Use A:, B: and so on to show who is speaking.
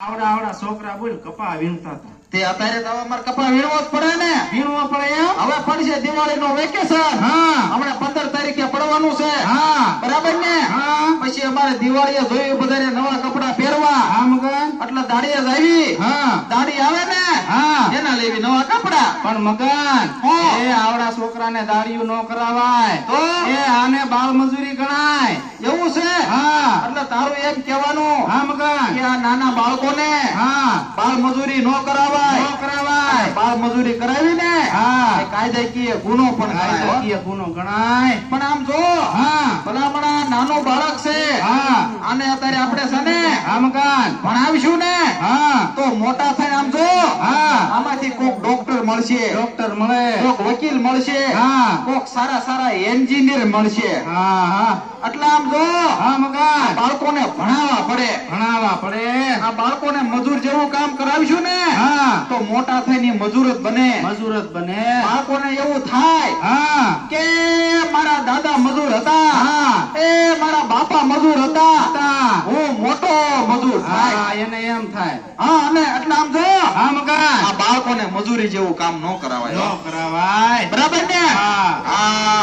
A: આવડા આવડા છોકરા બોલ કપા વીણતા હતા.
B: તે અત્યારે તો અમારે કપા વીણવો જ પડે ને.
A: વીણવો પડે એમ?
B: હવે પડશે દિવાળી નું વેકેશન.
A: હા.
B: હમણાં પંદર તારીખે પડવાનું છે.
A: હા.
B: બરાબર ને?
A: હા.
B: પછી અમારે દિવાળીએ જોયું બધાને નવા કપડા પહેરવા.
A: હા મગન.
B: એટલે દાડીએ જ આવી.
A: હા.
B: દાડી આવે ને?
A: હા.
B: એના લેવી નવા કપડા.
A: પણ મગન એ આવડા છોકરાને દાડીયું ન કરાવાય.
B: તો?
A: એ આને બાળ મજૂરી
B: એટલે તારું એમ કહેવાનું
A: હા મગન.
B: કે આ નાના બાળકોને
A: હા.
B: બાળ મજૂરી નો કરાવાય.
A: નો કરાવાય.
B: બાળ મજૂરી કરાવી ને
A: હા
B: કાયદાકીય ગુનો પણ
A: કાયદાકીય ગુનો ગણાય.
B: પણ આમ જો
A: હા.
B: ભલામણા નાનો બાળક છે.
A: હા.
B: આને અત્યારે આપણે છે ને
A: હા મગન.
B: ભણાવીશું ને
A: હા.
B: તો મોટા થઈને આમ જો.
A: હા.
B: આમાંથી કોક ડોક્ટર મળશે.
A: ડોક્ટર મળે.
B: કોક વકીલ મળશે.
A: હા.
B: કોક સારા સારા એન્જિનિયર મળશે.
A: હા હા.
B: એટલે આમ જો
A: હા મગા
B: બાળકોને ભણાવવા પડે.
A: ભણાવવા પડે.
B: આ બાળકોને મજૂર જેવું કામ કરાવીશું ને
A: હા.
B: તો મોટા થઈને મજૂર જ બને.
A: મજૂર જ બને.
B: બાળકોને એવું થાય
A: હા.
B: કે મારા દાદા મજૂર હતા.
A: હા.
B: એ મારા બાપા મજૂર હતા. હું મોટો મજૂર થાય.
A: હા એને એમ થાય.
B: હા અને એટલે આમ જો
A: હા
B: બાળકોને મજૂરી જેવું કામ ન કરાવાય
A: ન કરાવાય.
B: બરાબર ને?
A: હા.